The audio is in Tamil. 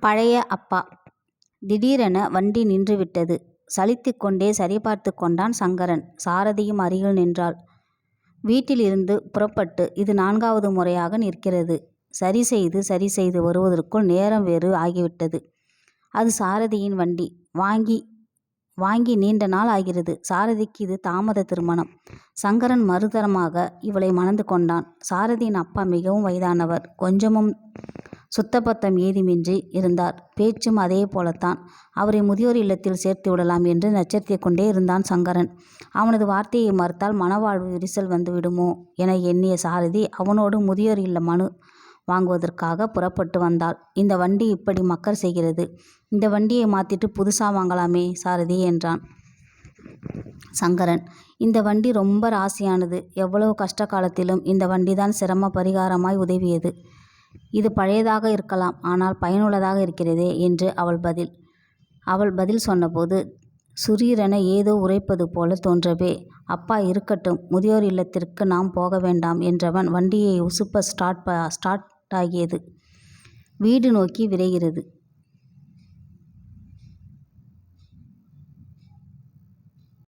பழைய அப்பா திடீரென வண்டி நின்றுவிட்டது. சலித்து கொண்டே சரிபார்த்து கொண்டான் சங்கரன். சாரதியும் அருகில் நின்றாள். வீட்டிலிருந்து புறப்பட்டு இது நான்காவது முறையாக நிற்கிறது. சரி செய்து சரி செய்து வருவதற்குள் நேரம் வேறு ஆகிவிட்டது. அது சாரதியின் வண்டி. வாங்கி வாங்கி நீண்ட நாள் ஆகிறது. சாரதிக்கு இது தாமத திருமணம். சங்கரன் மறுதரமாக இவளை மணந்து கொண்டான். சாரதியின் அப்பா மிகவும் வயதானவர். கொஞ்சமும் சுத்தபத்தம் ஏதுமின்றி இருந்தார். பேச்சும் அதே போலத்தான். அவரை முதியோர் இல்லத்தில் சேர்த்து விடலாம் என்று நச்சரித்து கொண்டே இருந்தான் சங்கரன். அவனது வார்த்தையை மறுத்தால் மனவாழ்வு விரிசல் வந்துவிடுமோ என எண்ணிய சாரதி அவனோடு முதியோர் இல்ல மனு வாங்குவதற்காக புறப்பட்டு வந்தாள். இந்த வண்டி இப்படி மக்கர் செய்கிறது. இந்த வண்டியை மாத்திட்டு புதுசாக வாங்கலாமே சாரதி என்றான் சங்கரன். இந்த வண்டி ரொம்ப ராசியானது. எவ்வளவு கஷ்ட காலத்திலும் இந்த வண்டிதான் சிரம பரிகாரமாய் உதவியது. இது பழையதாக இருக்கலாம். ஆனால் பயனுள்ளதாக இருக்கிறதே என்று அவள் பதில். அவள் பதில் சொன்னபோது சுரீரென ஏதோ உரைப்பது போல தோன்றவே அப்பா இருக்கட்டும் முதியோர் இல்லத்திற்கு நாம் போக வேண்டாம் என்றவன் வண்டியை உசுப்ப ஸ்டார்ட் ஸ்டார்ட் ஆகியது. வீடு நோக்கி விரைகிறது.